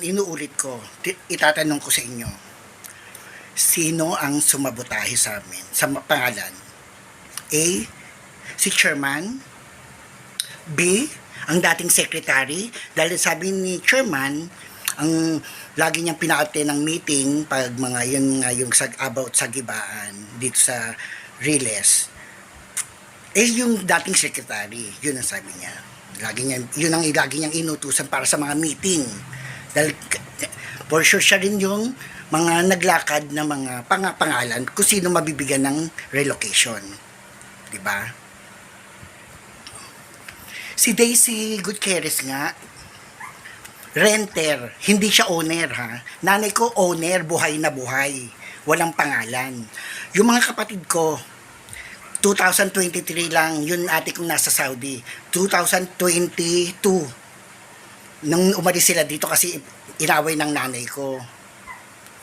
Inuulit ko, itatanong ko sa inyo, sino ang sumabotahe sa amin sa pangalan? A. Si Chairman. B. Ang dating secretary. Dahil sabi ni Chairman, ang lagi niyang pinaate ng meeting pag mga yun nga yung sag, about sa gibaan dito sa Riles. Eh yung dating secretary, yun ang sabi niya. Lagi niya, yun ang lagi niyang inutusan para sa mga meeting. Dahil for sure siya rin yung mga naglakad na mga pang- pangalan kung sino mabibigyan ng relocation. Ba? Si Daisy Gutierrez nga, renter, hindi siya owner ha. Nanay ko owner, buhay na buhay. Walang pangalan. Yung mga kapatid ko, 2023 lang, yun ate kong nasa Saudi. 2022, nung umalis sila dito kasi inaway ng nanay ko.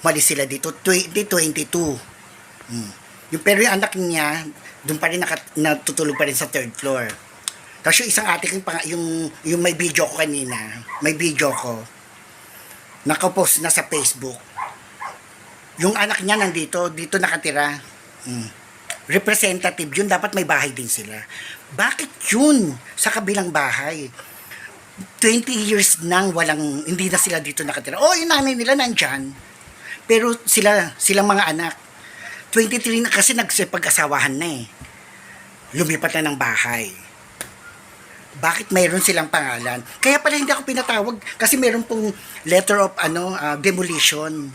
Umalis sila dito, 2022. Hmm. Yung, pero yung anak niya, doon pa rin nakat, natutulog pa rin sa third floor. Tapos yung isang ate kong pang, yung, yung may video ko kanina, may video ko, nakapost na sa Facebook. Yung anak niya nandito, dito nakatira. Mm. Representative yun, dapat may bahay din sila. Bakit yun sa kabilang bahay? 20 years nang walang, hindi na sila dito nakatira. Oh, yung nanay nila nandyan. Pero sila, silang mga anak. 23 na kasi nagsipag-asawahan na eh. Lumipat na ng bahay bakit mayroon silang pangalan. Kaya pala hindi ako pinatawag kasi meron pong letter of ano ah, demolition.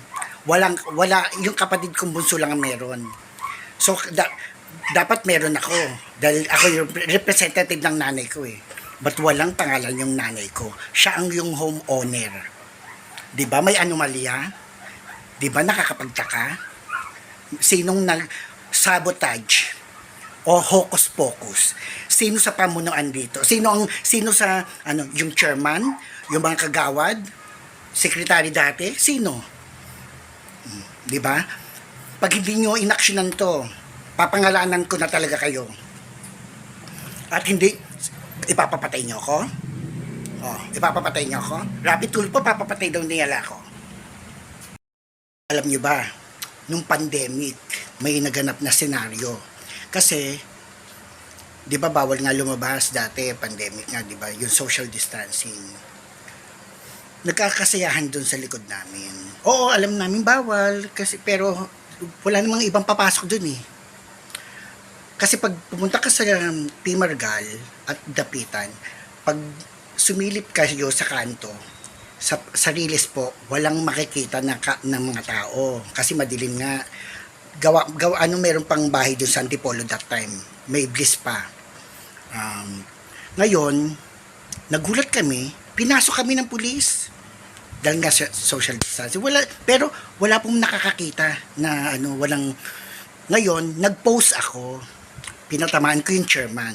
Walang wala yung kapatid kong bunso lang ang meron. So da, dapat meron ako dahil ako yung representative ng nanay ko eh. But walang pangalan yung nanay ko. Siya ang yung home owner. 'Di ba? May anomalya? 'Di ba nakakapagtaka? Sinong nag sabotage o hocus pocus. Sino sa pamunuan dito? Sino ang sino sa ano, yung chairman, yung mga kagawad, secretary dati, sino? Hmm, 'Di ba? Pag hindi nyo inaksyonan to, papangalanan ko na talaga kayo. At hindi ipapapatay nyo ako? Oh, ipapapatay nyo ako? Rapid tulpo, papapatay daw nila ako. Alam nyo ba, nung pandemic, may naganap na senaryo kasi, di ba bawal nga lumabas dati, pandemic nga, di ba? Yung social distancing. Nagkakasayahan dun sa likod namin. Oo, alam namin bawal, kasi, pero wala namang ibang papasok dun eh. Kasi pag pumunta ka sa Pimargal at Dapitan, pag sumilip kayo sa kanto, sa sarilis po, walang makikita na ka, ng mga tao. Kasi madilim nga gawa, gawa ano meron pang bahay doon sa Antipolo that time. May bliss pa. Um, ngayon, nagulat kami, pinasok kami ng pulis. Dahil nga social distancing. Wala, pero wala pong nakakakita na ano, walang... Ngayon, nag-post ako, pinatamaan ko yung chairman.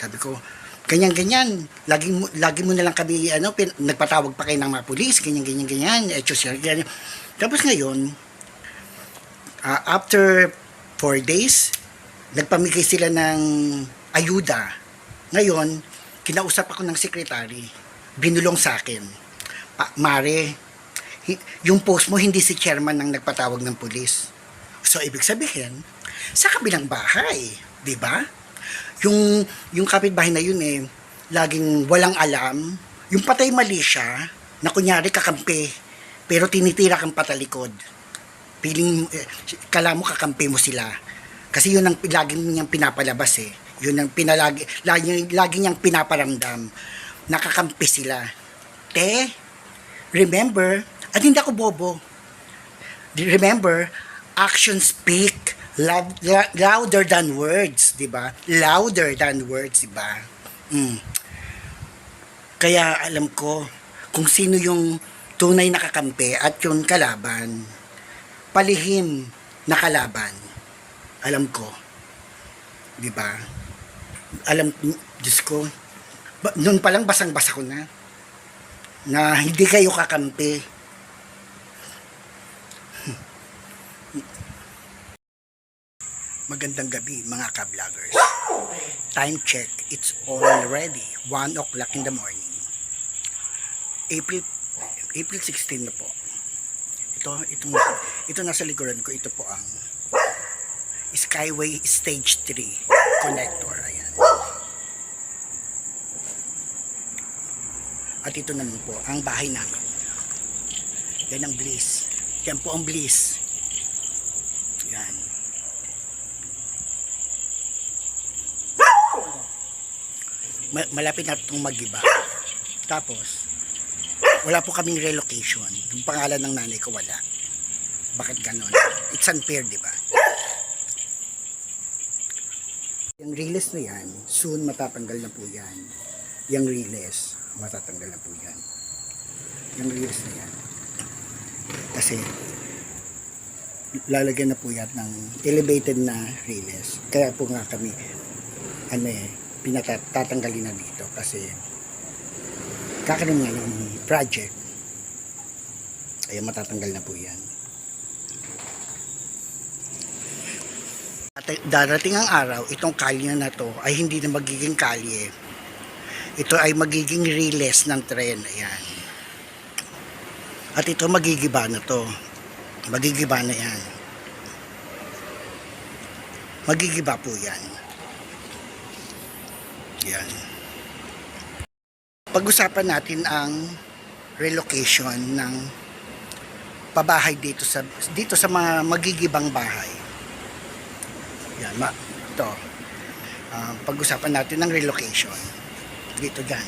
Sabi ko, ganyan-ganyan, lagi mo, lagi mo na lang kami, ano, pin, nagpatawag pa kayo ng mga pulis, ganyan-ganyan-ganyan, echo ganyan. Tapos ngayon, Ah, after four days, nagpamigay sila ng ayuda. Ngayon, kinausap ako ng sekretary. Binulong sa akin. Pa, Mare, yung post mo hindi si chairman ang nagpatawag ng pulis. So, ibig sabihin, sa kabilang bahay, di ba? Yung, yung kapitbahay na yun eh, laging walang alam. Yung patay mali siya, na kunyari kakampi, pero tinitira kang patalikod. Piling eh, kala mo kakampi mo sila. Kasi yun ang lagi niyang pinapalabas eh. Yun ang pinalagi lagi, lagi niyang pinaparamdam nakakampi sila. Te remember at hindi ako bobo. Remember actions speak loud, louder than words di ba louder than words di ba mm. kaya alam ko kung sino yung tunay na kakampi at yung kalaban palihim na kalaban. Alam ko. Di ba? Alam, Diyos ko, ba, noon pa lang basang-basa ko na na hindi kayo kakampi. Magandang gabi mga ka-vloggers. Time check, it's already 1 o'clock in the morning. April April 16 na po. Ito, itong, ito nasa likuran ko, ito po ang Skyway Stage 3 connector. Ayan. At ito naman po, ang bahay namin. Yan ang Bliss. Yan po ang Bliss. Yan. Ma- malapit na itong magiba. Tapos, wala po kaming relocation. Yung pangalan ng nanay ko wala. Bakit ganon? It's unfair, di ba? Yung riles na yan, soon matatanggal na po yan. Yung riles, matatanggal na po yan. Yung riles na yan. Kasi, lalagyan na po yan ng elevated na riles. Kaya po nga kami, ano eh, pinatatanggalin na dito kasi kakaroon nga ng project. Ay matatanggal na po yan. At darating ang araw itong kalye na to ay hindi na magiging kalye. Ito ay magiging riles ng tren ayan. At ito magigiba na to. Magigiba na yan. Magigiba po yan yan. Pag-usapan natin ang relocation ng pabahay dito sa dito sa mga magigibang bahay. Yan, ma, ito. Ah, pag-usapan natin ng relocation dito dyan.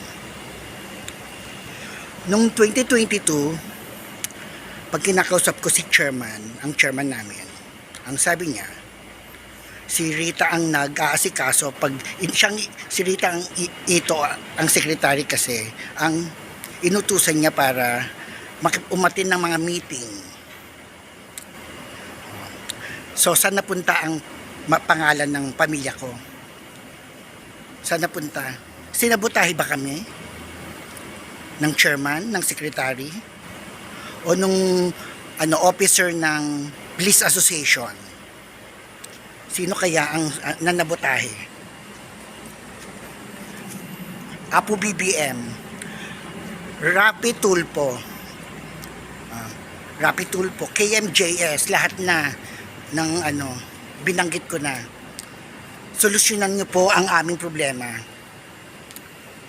Noong 2022, pag kinakausap ko si chairman, ang chairman namin, ang sabi niya, si Rita ang nag-aasikaso pag siyang si Rita ang ito ang secretary kasi ang inutusan niya para umatin ng mga meeting. So saan napunta ang pangalan ng pamilya ko? Saan napunta? Sinabutahe ba kami? Ng chairman, ng secretary? O nung ano, officer ng Bliss Association? Sino kaya ang uh, nanabotahe? Apo BBM, Rapi Tulpo, ah, Rapi Tulpo, KMJS, lahat na ng ano, binanggit ko na. Solusyonan niyo po ang aming problema.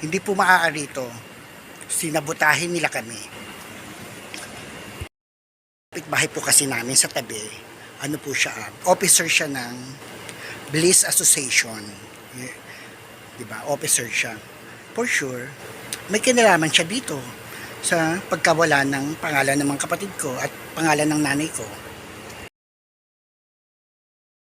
Hindi po maaari ito. Sinabotahin nila kami. Bahay po kasi namin sa tabi ano po siya, officer siya ng Bliss Association. Di ba? Officer siya. For sure, may kinalaman siya dito sa pagkawala ng pangalan ng mga kapatid ko at pangalan ng nanay ko.